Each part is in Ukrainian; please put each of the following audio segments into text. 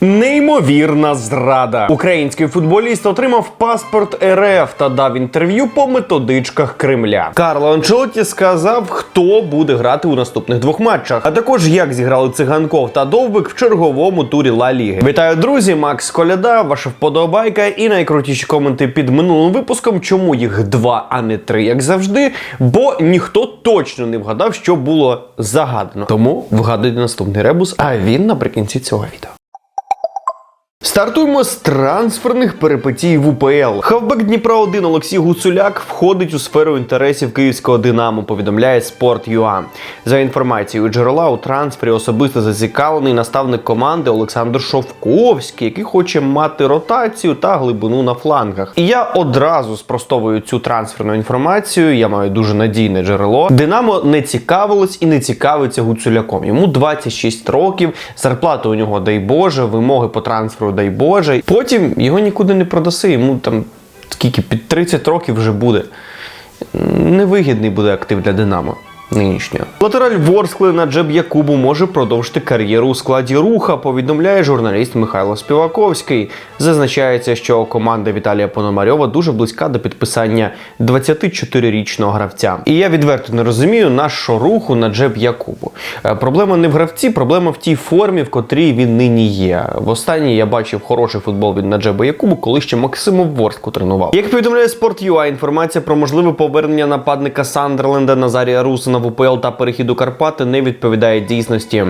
Неймовірна зрада. Український футболіст отримав паспорт РФ та дав інтерв'ю по методичках Кремля. Карло Анчелотті сказав, хто буде грати у наступних двох матчах, а також як зіграли циганков та Довбик в черговому турі Ла Ліги. Вітаю, друзі! Макс Коляда, ваша вподобайка і найкрутіші коменти під минулим випуском. Чому їх два, а не три, як завжди? Бо ніхто точно не вгадав, що було загадано. Тому вгадуйте наступний ребус, а він наприкінці цього відео. Стартуємо з трансферних перипетій в УПЛ. Хавбек Дніпра 1 Олексій Гуцуляк входить у сферу інтересів київського Динамо. Повідомляє Sport.ua. За інформацією джерела у трансфері особисто зацікавлений наставник команди Олександр Шовковський, який хоче мати ротацію та глибину на флангах. І я одразу спростовую цю трансферну інформацію. Я маю дуже надійне джерело. Динамо не цікавилось і не цікавиться Гуцуляком. Йому 26 років, зарплата у нього дай Боже, вимоги по трансферу дай Боже. Потім його нікуди не продаси. Йому там скільки під 30 років вже буде. Невигідний буде актив для Динамо. Нинішнього. Латераль Ворскли на Джеб Якубу може продовжити кар'єру у складі руха, повідомляє журналіст Михайло Співаковський. Зазначається, що команда Віталія Пономарьова дуже близька до підписання 24-річного гравця. І я відверто не розумію нашого руху на Джеб Якубу. Е, Проблема не в гравці, проблема в тій формі, в котрій він нині є. Востаннє я бачив хороший футбол від Наджеба Якубу, коли ще Максимов Ворску тренував. Як повідомляє Sport.ua, інформація про можливе повернення нападника Сандерленда Назарія Русина в УПЛ та перехід у Карпати не відповідає дійсності.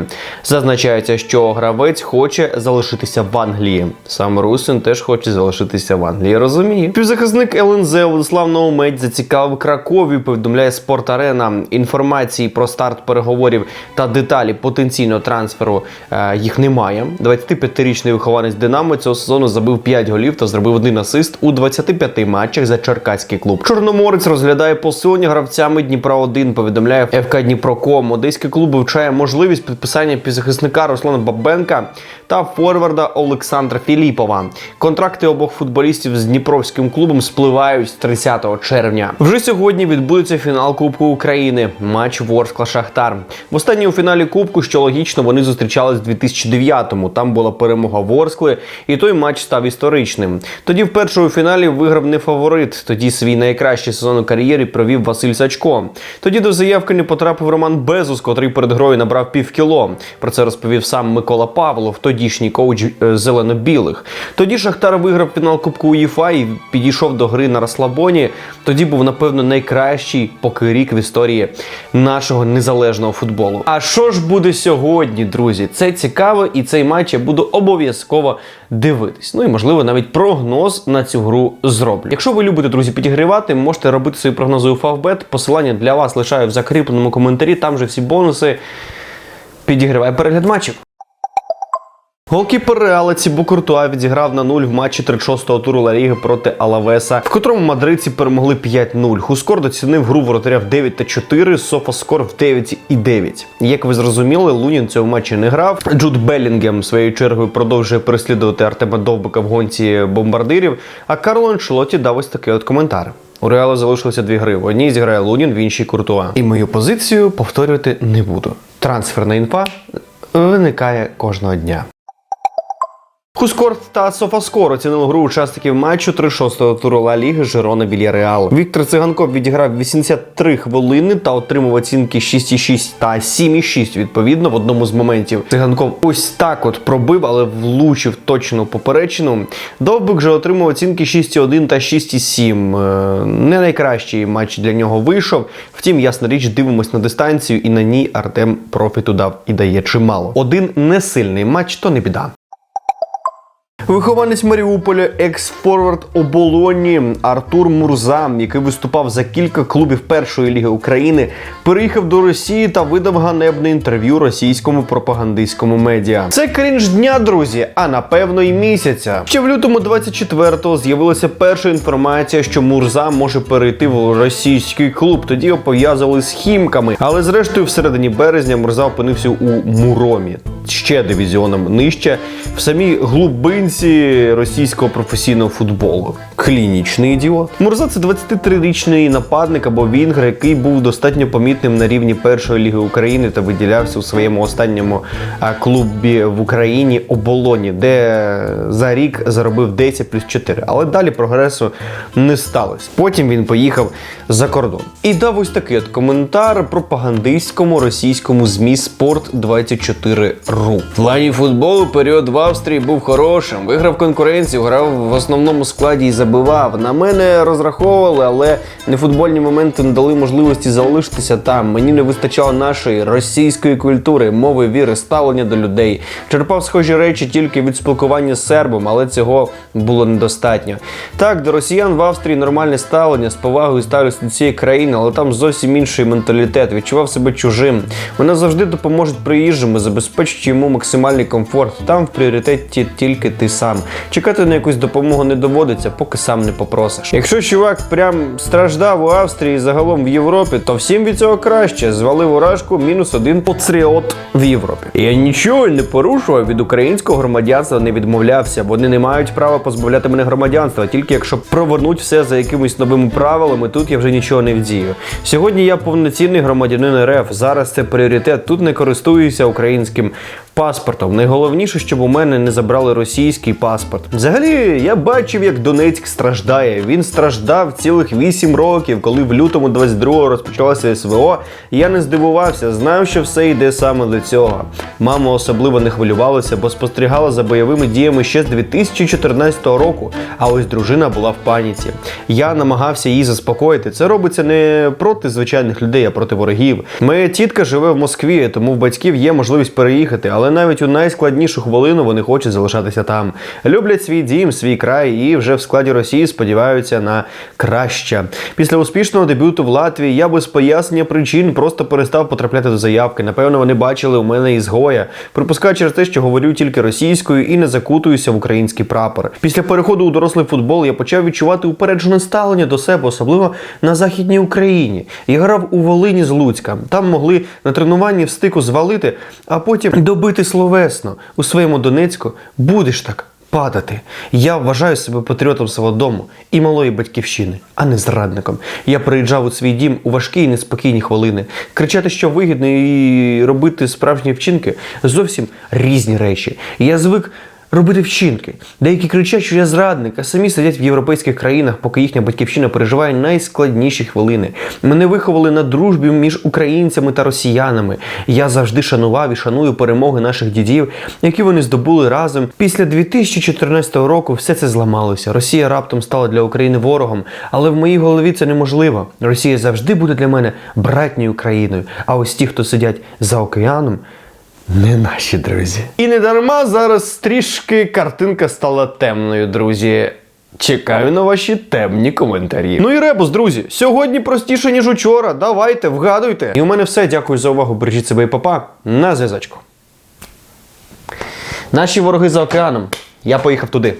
Зазначається, що гравець хоче залишитися в Англії. Сам Русин теж хоче залишитися в Англії. Розумію. Півзахисник ЛНЗ Владислав Наумець зацікавив Кракові. Повідомляє Спорт Арена. Інформації про старт переговорів та деталі потенційного трансферу е, їх немає. 25-річний вихованець Динамо цього сезону забив 5 голів та зробив один асист у 25 матчах за Черкаський клуб. Чорноморець розглядає посилення гравцями Дніпра 1 Повідомляє ФК Дніпроком. Одеський клуб вивчає можливість підписання півзахисника Руслана Бабенка та форварда Олександра Філіпова. Контракти обох футболістів з Дніпровським клубом спливають з 30 червня. Вже сьогодні відбудеться фінал Кубку України. Матч Ворскла Шахтар. В останній у фіналі Кубку, що логічно, вони зустрічались в 2009-му. Там була перемога Ворскли, і той матч став історичним. Тоді в першому фіналі виграв не фаворит. Тоді свій найкращий сезон у кар'єрі провів Василь Сачко. Тоді до заявки не потрапив Роман Безус, котрий перед грою набрав півкіло. Про це розповів сам Микола Павлов, тодішній коуч е, зелено-білих. Тоді Шахтар виграв фінал Кубку УЄФА і підійшов до гри на розслабоні. Тоді був, напевно, найкращий поки рік в історії нашого незалежного футболу. А що ж буде сьогодні, друзі? Це цікаво, і цей матч я буду обов'язково дивитись. Ну і можливо навіть прогноз на цю гру зроблю. Якщо ви любите, друзі, підігрівати, можете робити свої прогнози у Фавбет. Посилання для вас лишаю в закріпленому коментарі. Там же всі бонуси. Підігривай перегляд матчів. Голкіпер Реала Цібу Куртуа відіграв на нуль в матчі 36-го туру Ла Ліги проти Алавеса, в котрому мадридці перемогли 5-0. Хускор доцінив гру воротаря в 9 та 4, Софаскор в 9 і 9. Як ви зрозуміли, Лунін цього матчі не грав. Джуд Белінгем своєю чергою продовжує переслідувати Артема Довбика в гонці бомбардирів. А Карло Анчелоті дав ось такий от коментар. У Реала залишилося дві гри. В одній зіграє Лунін, в іншій Куртуа. І мою позицію повторювати не буду. Трансферна інфа виникає кожного дня. Хускорт та Софаскор оцінили гру учасників матчу 36-го туру Ла Ліги Жирона Вільяреал. Віктор Циганков відіграв 83 хвилини та отримав оцінки 6,6 та 7,6 відповідно в одному з моментів. Циганков ось так от пробив, але влучив точно в поперечину. Довбик же отримав оцінки 6,1 та 6,7. Е, Не найкращий матч для нього вийшов. Втім, ясна річ, дивимось на дистанцію, і на ній Артем профіту дав і дає чимало. Один несильний матч, то не біда. Вихованець Маріуполя, екс-форвард оболоні Артур Мурза, який виступав за кілька клубів першої ліги України, переїхав до Росії та видав ганебне інтерв'ю російському пропагандистському медіа. Це крінж дня, друзі, а напевно і місяця. Ще в лютому 24-го з'явилася перша інформація, що Мурза може перейти в російський клуб. Тоді його пов'язували з хімками. Але зрештою, в середині березня Мурза опинився у Муромі, ще дивізіоном нижче, в самій глубині улюбленці російського професійного футболу. Клінічний ідіот. Мурза це 23-річний нападник або вінгер, який був достатньо помітним на рівні першої ліги України та виділявся у своєму останньому клубі в Україні оболоні, де за рік заробив 10 плюс 4. Але далі прогресу не сталося. Потім він поїхав за кордон і дав ось такий от коментар пропагандистському російському змі Спорт 24 ру. В плані футболу період в Австрії був хорошим. Виграв конкуренцію, грав в основному складі і забивав. На мене розраховували, але нефутбольні моменти не дали можливості залишитися там. Мені не вистачало нашої російської культури, мови, віри, ставлення до людей. Черпав схожі речі тільки від спілкування з сербом, але цього було недостатньо. Так, до росіян в Австрії нормальне ставлення, з повагою ставлюсь до цієї країни, але там зовсім інший менталітет. Відчував себе чужим. Вони завжди допоможуть приїжджому, забезпечать йому максимальний комфорт. Там в пріоритеті тільки ти сам. Чекати на якусь допомогу не доводиться, поки сам не попросиш. Якщо чувак прям страждав у Австрії і загалом в Європі, то всім від цього краще. Звалив уражку мінус один патріот в Європі. Я нічого не порушував від українського громадянства, не відмовлявся. Вони не мають права позбавляти мене громадянства, тільки якщо провернуть все за якимись новими правилами, тут я вже нічого не вдію. Сьогодні я повноцінний громадянин РФ. Зараз це пріоритет. Тут не користуюся українським паспортом. Найголовніше, щоб у мене не забрали російський паспорт. Взагалі, я бачив, як Донецьк страждає. Він страждав цілих 8 років, коли в лютому 22-го розпочалося СВО. Я не здивувався, знав, що все йде саме до цього. Мама особливо не хвилювалася, бо спостерігала за бойовими діями ще з 2014 року. А ось дружина була в паніці. Я намагався її заспокоїти. Це робиться не проти звичайних людей, а проти ворогів. Моя тітка живе в Москві, тому в батьків є можливість переїхати, але навіть у найскладнішу хвилину вони хочуть залишатися там. Люблять свій дім, свій край і вже в складі Росії сподіваються на краще. Після успішного дебюту в Латвії я без пояснення причин просто перестав потрапляти до заявки. Напевно, вони бачили у мене ізгоя. Припускаю через те, що говорю тільки російською і не закутуюся в український прапор. Після переходу у дорослий футбол я почав відчувати упереджене ставлення до себе, особливо на західній Україні. Я грав у Волині з Луцька. Там могли на тренуванні в стику звалити, а потім добити словесно у своєму Донецьку. Будеш так. Падати. Я вважаю себе патріотом свого дому і малої батьківщини, а не зрадником. Я приїжджав у свій дім у важкі і неспокійні хвилини. Кричати, що вигідно, і робити справжні вчинки зовсім різні речі. Я звик робити вчинки. Деякі кричать, що я зрадник, а самі сидять в європейських країнах, поки їхня батьківщина переживає найскладніші хвилини. Мене виховали на дружбі між українцями та росіянами. Я завжди шанував і шаную перемоги наших дідів, які вони здобули разом. Після 2014 року все це зламалося. Росія раптом стала для України ворогом, але в моїй голові це неможливо. Росія завжди буде для мене братньою країною. А ось ті, хто сидять за океаном. Не наші друзі. І не дарма зараз трішки картинка стала темною, друзі. Чекаю на ваші темні коментарі. Ну і ребус, друзі, сьогодні простіше, ніж учора. Давайте, вгадуйте. І у мене все. Дякую за увагу. Бережіть себе і папа. На зв'язочку. Наші вороги за океаном. Я поїхав туди.